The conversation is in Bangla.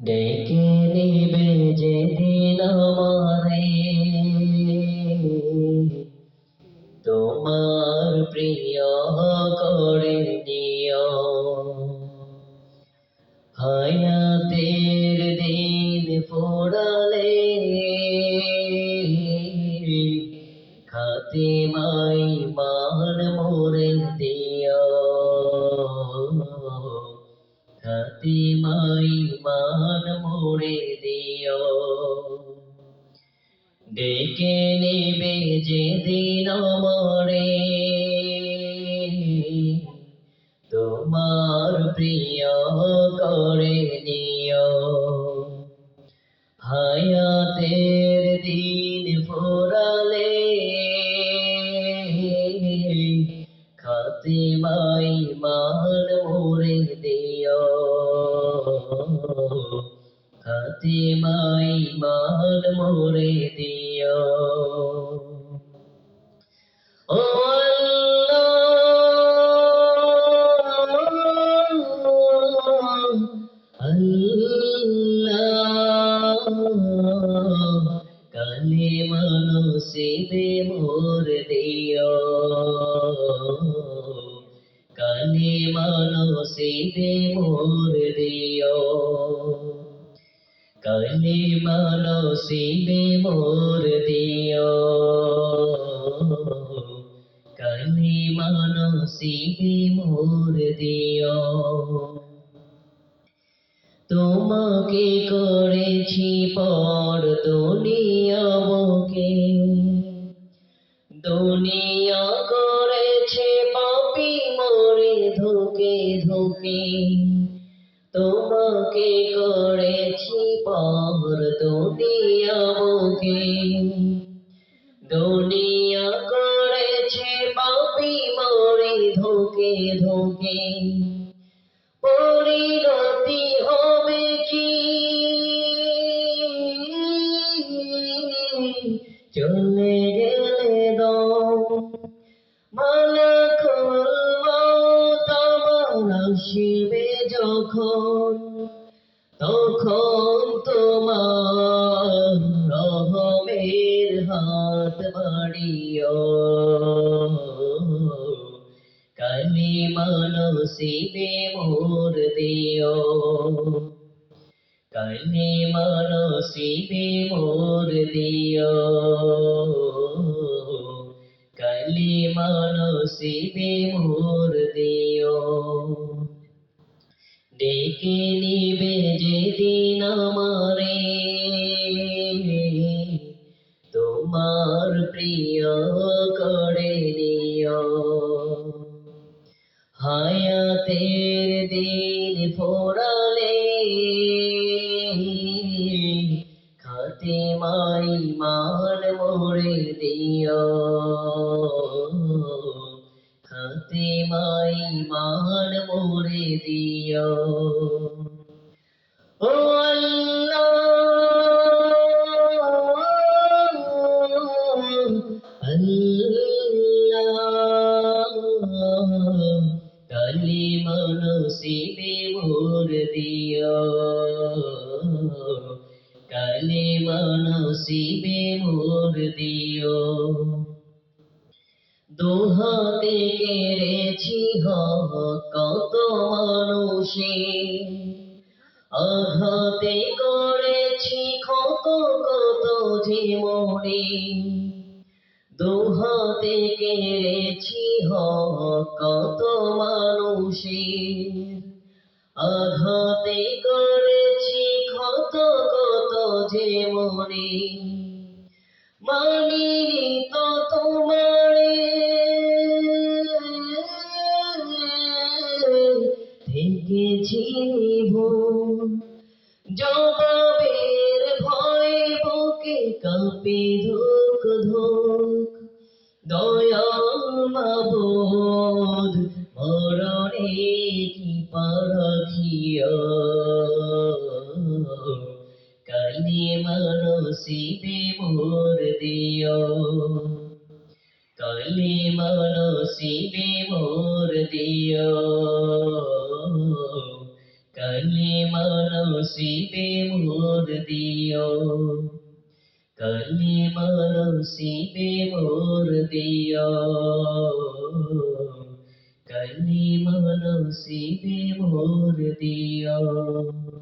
ডেকে নিবে যেদিন আমারে। তোমার প্রিয় করে দিও হায়াতের দিন ফোড়ালে খাতিমাই মান মোরে দিও। খাতিমাই মান মোরে দিও ডেকে নেবে যেদিন মরে তোমার প্রিয় করে নিও হায়াতের দিন ফোরালে খাতিমাই মান মোরে দিও খাতিমাই মান মোরে দিও। ও আল্লাহ কালে মানসিবে মোর দিও। কালে মানসিবে মোর দিও। কালে মানসিবে মোর দিও। তোমাকে করেছি পর দুনিয়াকে ধুকে ধুকে তোমাকে করেছি পর দুনিয়াকে দুনিয়া করেছে পাপি মরে ধুকে ধুকে। পরিণতি হবে কি? চলে আসিবে যখন, তখন তোমার রহমের হাত বাড়িও। কালি মানসিবে মোর দিও। কালি মানসিবে মোর দিও। কালি মানসিবে মোর তোমার প্রিয় করে নিও। হায়াতের দিন ফোরালে খাতিমাই মান মোরে দিও। খাতিমাই মান মোরে দিও। ও আল্লাহ কালি মনসিবে মোর দিও। কালি মনসিবে মোর দিও। দোহাতে কেড়েছি, কত মানুষে আঘাতে করেছি কত কত জীবনে। দোহাতে কেড়েছি কত মানুষের। আঘাতে করেছি কত কত জীবনে মানিনি তো তোমারে। থেকেছি ভুল জবাবের ভয়ে বুকে কাঁপে ধুক ধুক। কালি মানসিবে মোর দিও। কালি মানসিবে মোর দিও। কালিমা নসিবে মোর দিও। কালিমা নসিবে মোর দিও। কালিমা নসিবে মোর দিও।